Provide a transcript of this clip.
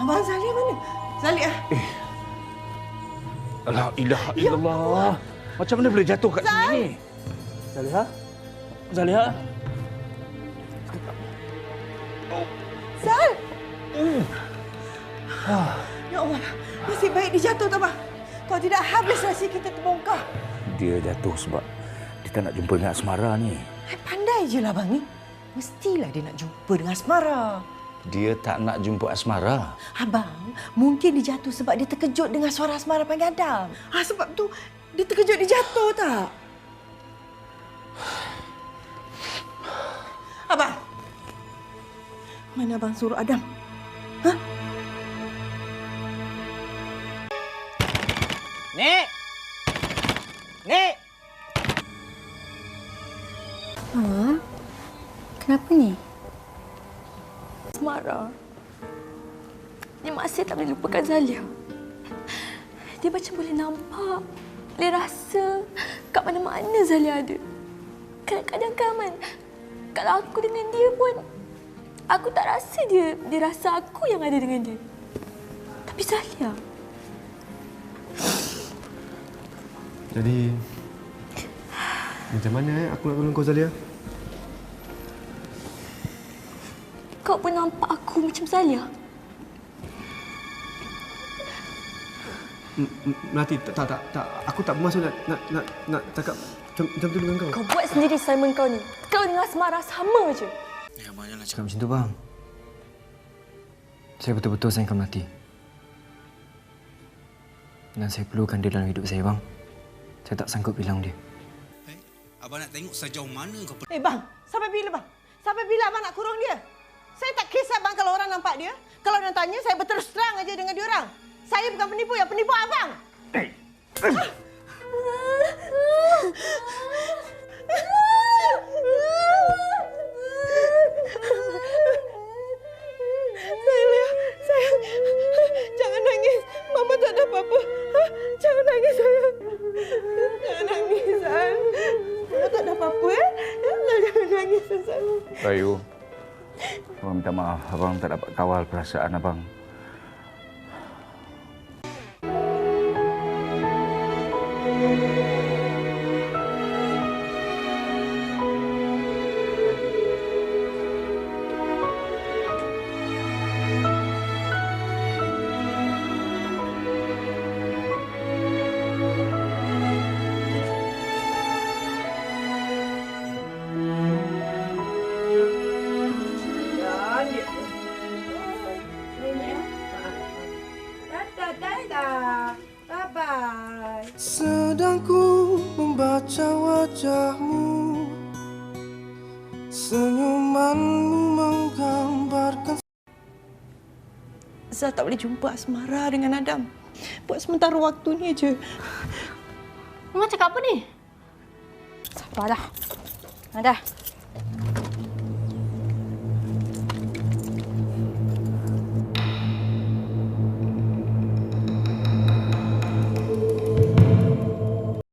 Abang Zalia mana? Zalia. Eh. Ya Allah ilah illallah. Ya Macam mana boleh jatuh kat Zal. sini? Zalia? Zalia? Zal! Ya Allah, nasib baik dia jatuh, Tuan Kalau tidak, habis rahsia kita terbongkar. Dia jatuh sebab dia tak nak jumpa dengan Asmara ni. Eh, pandai je lah, ni. Mestilah dia nak jumpa dengan Asmara. Dia tak nak jumpa Asmara. Abang, mungkin dia jatuh sebab dia terkejut dengan suara Asmara panggil Adam. Ha, sebab tu dia terkejut dia jatuh tak? Abang. Mana abang suruh Adam? Ha? Nek! Nek! Ha? Kenapa ni? Asmara. Dia masih tak boleh lupakan Zalia. Dia macam boleh nampak, boleh rasa kat mana-mana Zalia ada. Kadang-kadang kan, Man, kalau aku dengan dia pun, aku tak rasa dia dia rasa aku yang ada dengan dia. Tapi Zalia, Jadi macam mana eh aku nak tolong kau Zalia? Kau pun nampak aku macam Zalia. Melati tak, tak tak tak aku tak bermaksud nak nak nak, nak cakap macam, macam tu dengan kau. Kau buat sendiri Simon kau ni. Kau dengan Asmara sama je. Cakap macam tu bang. Saya betul-betul sayangkan Melati. Dan saya perlukan dia dalam hidup saya bang. Saya tak sanggup bilang dia. Eh, abang nak tengok sejauh mana kau Eh bang, sampai bila bang? Sampai bila abang nak kurung dia? Saya tak kisah bang kalau orang nampak dia. Kalau orang tanya, saya berterus terang aja dengan dia orang. Saya bukan penipu, yang penipu abang. Saya, saya, jangan nangis. Mama tak ada apa-apa. Ha? Jangan nangis, sayang. Jangan nangis, sayang. Mama tak ada apa-apa, eh? Jangan nangis, sayang. Bayu. Abang minta maaf. Abang tak dapat kawal perasaan abang. Dadah, dadah. Bye-bye. Sedang ku membaca wajahmu Senyumanmu menggambarkan Zah tak boleh jumpa Asmara dengan Adam. Buat sementara waktu ni je. Mama cakap apa ni? Sabarlah. Ada.